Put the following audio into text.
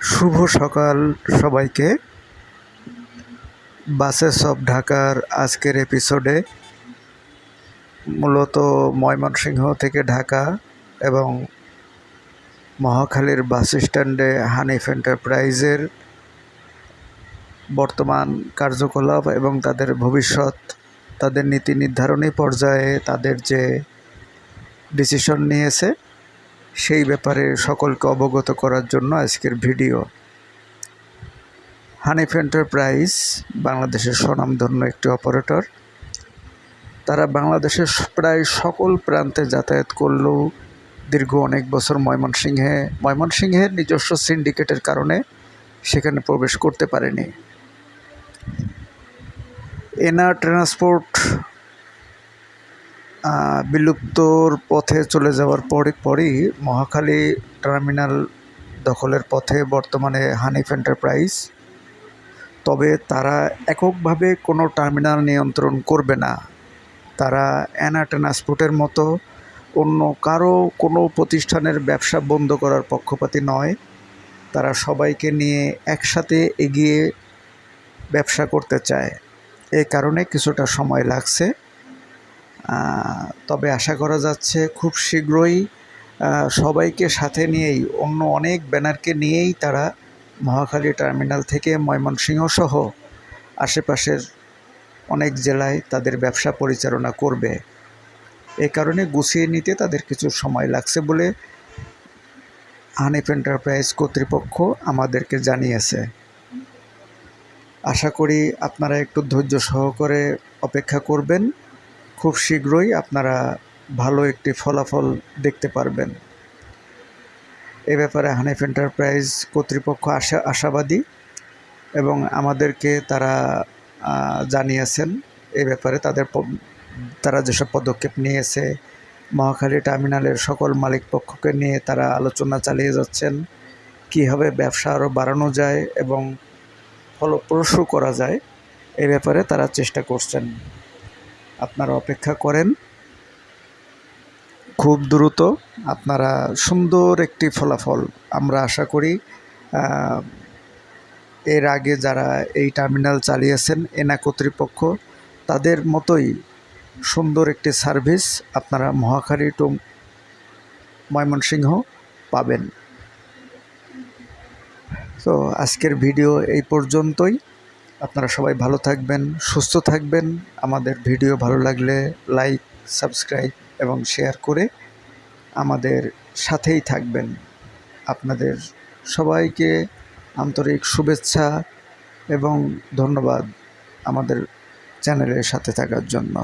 শুভ সকাল সবাইকে। Buses of ঢাকার আজকের এপিসোডে মূলত ময়মনসিংহ থেকে ঢাকা এবং মহাখালীর বাস স্ট্যান্ডে হানিফ এন্টারপ্রাইজের বর্তমান কার্যকলাপ এবং তাদের ভবিষ্যৎ, তাদের নীতি নির্ধারণী পর্যায়ে তাদের যে ডিসিশন নিয়েছে সেই ব্যাপারে সকলকে অবগত করার জন্য আজকের ভিডিও। হানিফ এন্টারপ্রাইজ, বাংলাদেশের স্বনামধন্য একটি অপারেটর। তারা বাংলাদেশের প্রায় সকল প্রান্তে যাতায়াত করলেও দীর্ঘ অনেক বছর ময়মনসিংহে, ময়মনসিংহের নিজস্ব সিন্ডিকেটের কারণে সেখানে প্রবেশ করতে পারেনি। এনা ট্রান্সপোর্ট বিলুপ্তর পথে চলে যাওয়ার পরে পরই মহাখালী টার্মিনাল দখলের পথে বর্তমানে হানিফ এন্টারপ্রাইজ। তবে তারা এককভাবে কোনো টার্মিনাল নিয়ন্ত্রণ করবে না। তারা অ্যানা ট্রান্সপোর্টের মতো অন্য কারও কোনো প্রতিষ্ঠানের ব্যবসা বন্ধ করার পক্ষপাতী নয়। তারা সবাইকে নিয়ে একসাথে এগিয়ে ব্যবসা করতে চায়। এই কারণে কিছুটা সময় লাগছে। তবে আশা করা যাচ্ছে খুব শীঘ্রই সবাইকে সাথে নিয়েই, অন্য অনেক ব্যানারকে নিয়েই তারা মহাখালী টার্মিনাল থেকে ময়মনসিংহ সহ আশেপাশের অনেক জেলায় তাদের ব্যবসা পরিচালনা করবে। এ কারণে গুছিয়ে নিতে তাদের কিছু সময় লাগছে বলে হানিফ এন্টারপ্রাইজ কর্তৃপক্ষ আমাদেরকে জানিয়েছে। আশা করি আপনারা একটু ধৈর্য সহকারে অপেক্ষা করবেন। খুব শীঘ্রই আপনারা ভালো একটি ফলাফল দেখতে পারবেন। এ ব্যাপারে হানিফ এন্টারপ্রাইজ কর্তৃপক্ষ আশা, আশাবাদী এবং আমাদেরকে তারা জানিয়েছেন এ ব্যাপারে তাদের তারা যেসব পদক্ষেপ নিয়েছে, মহাখালী টার্মিনালের সকল মালিক পক্ষকে নিয়ে তারা আলোচনা চালিয়ে যাচ্ছেন কীভাবে ব্যবসা আরও বাড়ানো যায় এবং ফলপ্রসূ করা যায়, এ ব্যাপারে তারা চেষ্টা করছেন। আপনারা অপেক্ষা করেন। খুব দ্রুত আপনারা সুন্দর একটি ফলাফল আমরা আশা করি। এর আগে যারা এই টার্মিনাল চালিয়েছেন, এনা কর্তৃপক্ষ, তাদের মতোই সুন্দর একটি সার্ভিস আপনারা মহাখালী টু ময়মনসিংহ পাবেন। তো আজকের ভিডিও এই পর্যন্তই। আপনারা সবাই ভালো থাকবেন, সুস্থ থাকবেন। আমাদের ভিডিও ভালো লাগলে লাইক, সাবস্ক্রাইব এবং শেয়ার করে আমাদের সাথেই থাকবেন। আপনাদের সবাইকে আন্তরিক শুভেচ্ছা এবং ধন্যবাদ আমাদের চ্যানেলের সাথে থাকার জন্য।